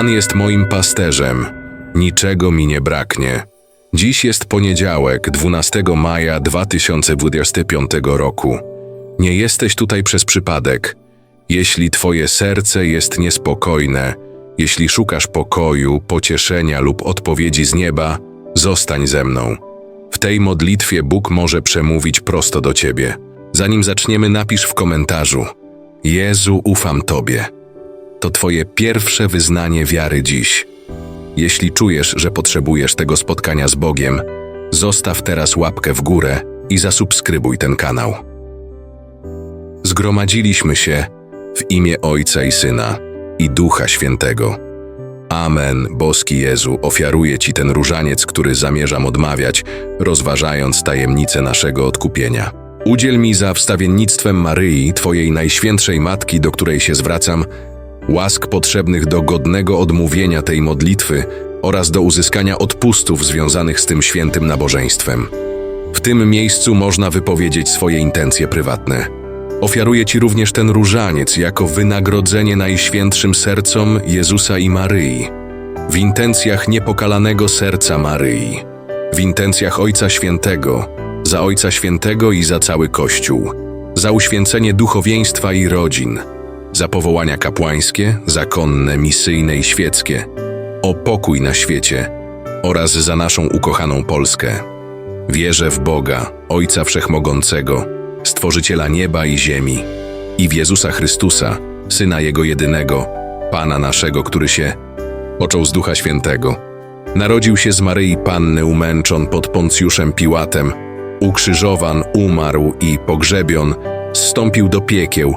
Pan jest moim pasterzem, niczego mi nie braknie. Dziś jest poniedziałek, 12 maja 2025 roku. Nie jesteś tutaj przez przypadek. Jeśli twoje serce jest niespokojne, jeśli szukasz pokoju, pocieszenia lub odpowiedzi z nieba, zostań ze mną. W tej modlitwie Bóg może przemówić prosto do ciebie. Zanim zaczniemy, napisz w komentarzu: Jezu, ufam Tobie. To Twoje pierwsze wyznanie wiary dziś. Jeśli czujesz, że potrzebujesz tego spotkania z Bogiem, zostaw teraz łapkę w górę i zasubskrybuj ten kanał. Zgromadziliśmy się w imię Ojca i Syna i Ducha Świętego. Amen, boski Jezu, ofiaruję Ci ten różaniec, który zamierzam odmawiać, rozważając tajemnicę naszego odkupienia. Udziel mi za wstawiennictwem Maryi, Twojej najświętszej Matki, do której się zwracam, łask potrzebnych do godnego odmówienia tej modlitwy oraz do uzyskania odpustów związanych z tym świętym nabożeństwem. W tym miejscu można wypowiedzieć swoje intencje prywatne. Ofiaruję Ci również ten różaniec jako wynagrodzenie najświętszym sercom Jezusa i Maryi. W intencjach niepokalanego serca Maryi. W intencjach Ojca Świętego, za Ojca Świętego i za cały Kościół. Za uświęcenie duchowieństwa i rodzin. Za powołania kapłańskie, zakonne, misyjne i świeckie. O pokój na świecie oraz za naszą ukochaną Polskę. Wierzę w Boga, Ojca Wszechmogącego, Stworzyciela nieba i ziemi, i w Jezusa Chrystusa, Syna Jego jedynego, Pana naszego, który się począł z Ducha Świętego. Narodził się z Maryi Panny umęczon pod Poncjuszem Piłatem, ukrzyżowan, umarł i pogrzebion, zstąpił do piekieł,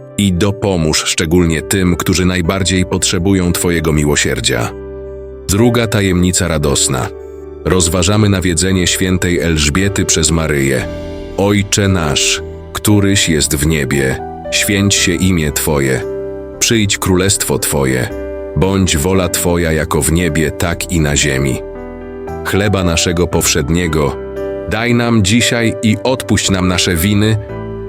i dopomóż szczególnie tym, którzy najbardziej potrzebują Twojego miłosierdzia. Druga tajemnica radosna. Rozważamy nawiedzenie świętej Elżbiety przez Maryję. Ojcze nasz, któryś jest w niebie, święć się imię Twoje. Przyjdź królestwo Twoje, bądź wola Twoja jako w niebie, tak i na ziemi. Chleba naszego powszedniego daj nam dzisiaj i odpuść nam nasze winy,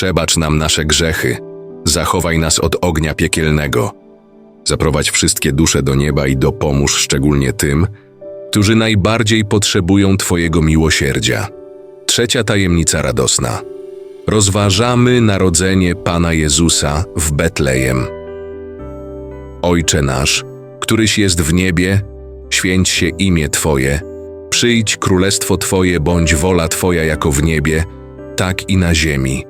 przebacz nam nasze grzechy, zachowaj nas od ognia piekielnego, zaprowadź wszystkie dusze do nieba i dopomóż szczególnie tym, którzy najbardziej potrzebują Twojego miłosierdzia. Trzecia tajemnica radosna. Rozważamy narodzenie Pana Jezusa w Betlejem. Ojcze nasz, któryś jest w niebie, święć się imię Twoje, przyjdź królestwo Twoje, bądź wola Twoja jako w niebie, tak i na ziemi.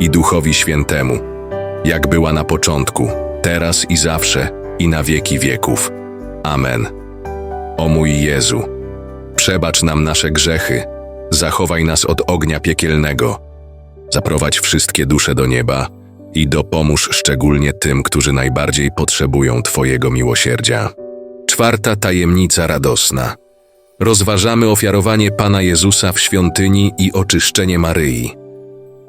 i Duchowi Świętemu, jak była na początku, teraz i zawsze, i na wieki wieków. Amen. O mój Jezu, przebacz nam nasze grzechy, zachowaj nas od ognia piekielnego, zaprowadź wszystkie dusze do nieba i dopomóż szczególnie tym, którzy najbardziej potrzebują Twojego miłosierdzia. Czwarta tajemnica radosna. Rozważamy ofiarowanie Pana Jezusa w świątyni i oczyszczenie Maryi.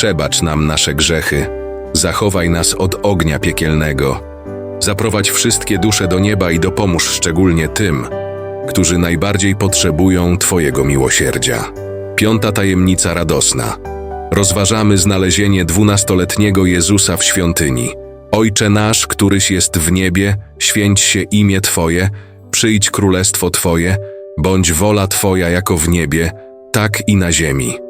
przebacz nam nasze grzechy, zachowaj nas od ognia piekielnego, zaprowadź wszystkie dusze do nieba i dopomóż szczególnie tym, którzy najbardziej potrzebują Twojego miłosierdzia. Piąta tajemnica radosna. Rozważamy znalezienie dwunastoletniego Jezusa w świątyni. Ojcze nasz, któryś jest w niebie, święć się imię Twoje, Przyjdź królestwo Twoje, bądź wola Twoja jako w niebie, tak i na ziemi.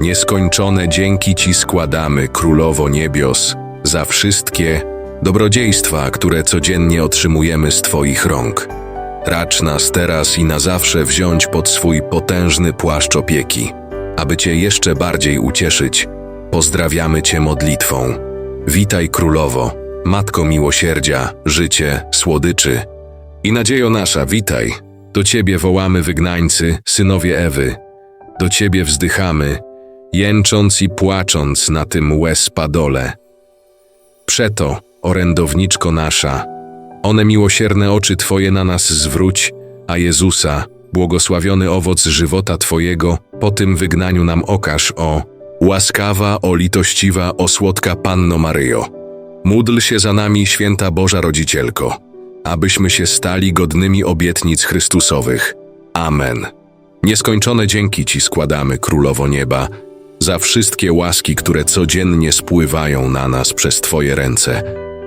Nieskończone dzięki Ci składamy, Królowo Niebios, za wszystkie dobrodziejstwa, które codziennie otrzymujemy z Twoich rąk. Racz nas teraz i na zawsze wziąć pod swój potężny płaszcz opieki. Aby Cię jeszcze bardziej ucieszyć, pozdrawiamy Cię modlitwą. Witaj Królowo, Matko Miłosierdzia, życie, słodyczy. I nadziejo nasza, witaj. Do Ciebie wołamy wygnańcy, synowie Ewy. Do Ciebie wzdychamy, jęcząc i płacząc na tym łez padole. Przeto, orędowniczko nasza, one miłosierne oczy Twoje na nas zwróć, a Jezusa, błogosławiony owoc żywota Twojego, po tym wygnaniu nam okaż, o łaskawa, o litościwa, o słodka Panno Maryjo. Módl się za nami, święta Boża Rodzicielko, abyśmy się stali godnymi obietnic Chrystusowych. Amen. Nieskończone dzięki Ci składamy, Królowo Nieba, za wszystkie łaski, które codziennie spływają na nas przez Twoje ręce.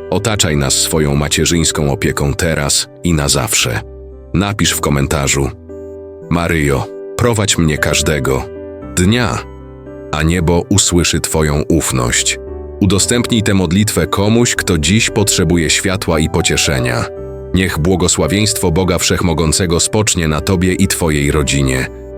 Otaczaj nas swoją macierzyńską opieką teraz i na zawsze. Napisz w komentarzu: Maryjo, prowadź mnie każdego dnia, a niebo usłyszy Twoją ufność. Udostępnij tę modlitwę komuś, kto dziś potrzebuje światła i pocieszenia. Niech błogosławieństwo Boga Wszechmogącego spocznie na Tobie i Twojej rodzinie,